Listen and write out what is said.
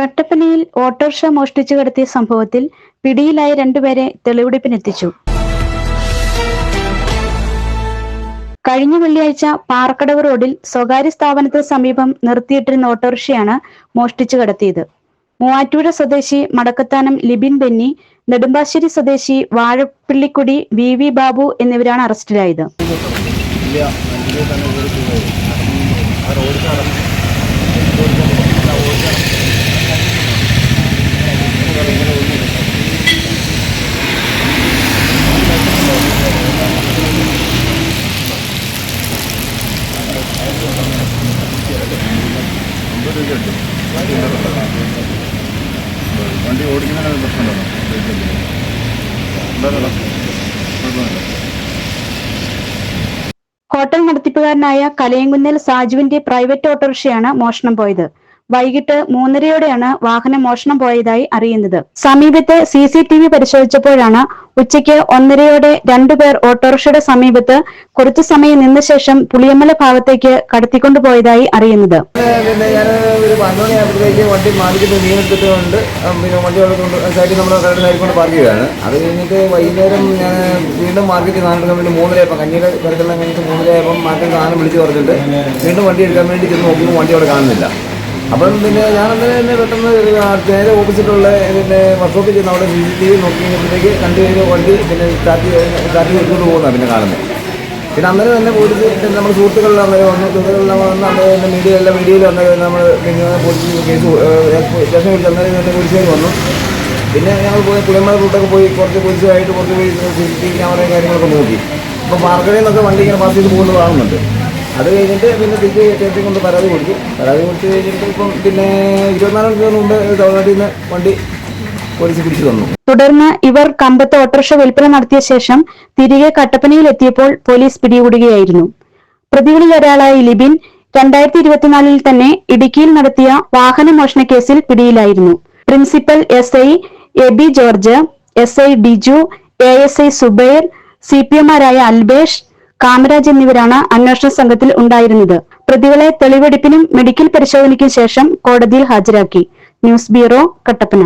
കട്ടപ്പനയിൽ ഓട്ടോറിക്ഷ മോഷ്ടിച്ചു കടത്തിയ സംഭവത്തിൽ പിടിയിലായ രണ്ടുപേരെ തെളിവെടുപ്പിനെത്തിച്ചു. കഴിഞ്ഞ വെള്ളിയാഴ്ച പാറക്കടവ് റോഡിൽ സ്വകാര്യ സ്ഥാപനത്തിന് സമീപം നിർത്തിയിട്ടിരുന്ന ഓട്ടോറിക്ഷയാണ് മോഷ്ടിച്ചു കടത്തിയത്. മൂവാറ്റുപുഴ സ്വദേശി മടക്കത്താനം ലിബിൻ ബെന്നി നെടുമ്പാശ്ശേരി സ്വദേശി വാഴപ്പിള്ളിക്കുടി വി വി ബാബു എന്നിവരാണ് അറസ്റ്റിലായത്. ഇല്ല വണ്ടിയിൽ വണ്ടി ഓടിക്കുന്നതിന് പ്രശ്നമുണ്ടോ കുഴപ്പമില്ല ഹോട്ടൽ നടത്തിപ്പുകാരനായ കലയങ്കുന്നേൽ സാജുവിന്റെ പ്രൈവറ്റ് ഓട്ടോറിക്ഷയാണ് മോഷണം പോയത്. വൈകിട്ട് മൂന്നരയോടെയാണ് വാഹനം മോഷണം പോയതായി അറിയുന്നത്. സമീപത്തെ സി സി ടി വി പരിശോധിച്ചപ്പോഴാണ് ഉച്ചയ്ക്ക് ഒന്നരയോടെ രണ്ടുപേർ ഓട്ടോറിക്ഷയുടെ സമീപത്ത് കുറച്ചു സമയം നിന്ന ശേഷം പുളിയമ്മല ഭാഗത്തേക്ക് കടത്തിക്കൊണ്ടുപോയതായി അറിയുന്നത്. പിന്നെ ഞാൻ ഒരു പന്ത്രണ്ട് മണിയാകുമ്പോഴത്തേക്ക് വണ്ടി മാർക്കറ്റ് മീൻ എടുത്തിട്ടുണ്ട് പിന്നെ വണ്ടി അവിടെ കൊണ്ട് സൈഡിൽ നമ്മൾ കടയുടെ സൈഡിൽ കൊണ്ട് പാർക്ക് ചെയ്യുകയാണ് അത് കഴിഞ്ഞിട്ട് വൈകുന്നേരം ഞാൻ വീണ്ടും മാർക്കറ്റ് സാധനം എടുക്കാൻ വേണ്ടി മൂന്നരയപ്പം കഞ്ഞിയുടെ കരുതെല്ലാം കഴിഞ്ഞിട്ട് മൂന്നരയപ്പം മാർക്കറ്റ് സാധനം വിളിച്ച് പറഞ്ഞിട്ട് വീണ്ടും വണ്ടി എടുക്കാൻ വേണ്ടി ചെന്ന് നോക്കുമ്പോൾ വണ്ടി അവിടെ കാണുന്നില്ല. അപ്പം പിന്നെ ഞാൻ അന്നേരം തന്നെ പെട്ടെന്ന് നേരെ ഓപ്പോസിറ്റുള്ള പിന്നെ വർക്ക്ഷോപ്പിൽ ചെന്ന് അവിടെ സി സി ടി വി നോക്കി കഴിഞ്ഞപ്പോഴത്തേക്ക് കണ്ടു കഴിഞ്ഞ വണ്ടി പിന്നെ സ്റ്റാർട്ട് സ്റ്റാർട്ട് ചെയ്തുകൊണ്ട് പോകുന്നതാണ് പിന്നെ കാണുന്നത് പിന്നെ അന്നേരം തന്നെ പോലീസ് പിന്നെ നമ്മുടെ സുഹൃത്തുക്കളിൽ അന്നേരം വന്നു. സുഹൃത്തുക്കളിൽ വന്ന് അന്നേരം തന്നെ മീഡിയ എല്ലാ മീഡിയയിൽ വന്നത് നമ്മൾ പിന്നെ പോലീസ് കേസ് സ്റ്റേഷൻ വിളിച്ച് അന്നേരം തന്നെ പോലീസുകാർ വന്നു. പിന്നെ ഞങ്ങൾ പോയി കുളിമല റൂട്ടൊക്കെ പോയി കുറച്ച് പോലീസുമായിട്ട് കുറച്ച് പോയി സി സി ടി ക്യാമറയും കാര്യങ്ങളൊക്കെ നോക്കി. അപ്പോൾ മാർക്കറ്റിൽ നിന്നൊക്കെ വണ്ടി ഇങ്ങനെ പാസ് ചെയ്ത് പോകുന്നത് കാണുന്നുണ്ട്. അത് കഴിഞ്ഞിട്ട് പിന്നെ തിരിച്ച് സ്റ്റേഷനിൽ കൊണ്ട് പരാതി കൊടുത്തു. പരാതി കൊടുത്ത് കഴിഞ്ഞിട്ട് ഇപ്പം പിന്നെ ഇരുപത്തിനാല് മണിക്കൂർ മുമ്പ് തമിഴ്നാട്ടിൽ നിന്ന് വണ്ടി പോലീസ് തുടർന്ന് ഇവർ കമ്പത്ത് ഓട്ടോറിക്ഷ വിൽപ്പന നടത്തിയ ശേഷം തിരികെ കട്ടപ്പനയിൽ എത്തിയപ്പോൾ പോലീസ് പിടികൂടുകയായിരുന്നു. പ്രതികളിൽ ഒരാളായ ലിബിൻ രണ്ടായിരത്തി ഇരുപത്തിനാലിൽ തന്നെ ഇടുക്കിയിൽ നടത്തിയ വാഹന മോഷണ കേസിൽ പിടിയിലായിരുന്നു. Principal S I A B George S I Diju A S I Subair C P എമാരായ Albesh Kamaraj എന്നിവരാണ് അന്വേഷണ സംഘത്തിൽ ഉണ്ടായിരുന്നത്. പ്രതികളെ തെളിവെടുപ്പിനും മെഡിക്കൽ പരിശോധനയ്ക്കും ശേഷം കോടതിയിൽ ഹാജരാക്കി. News bureau Kattappana.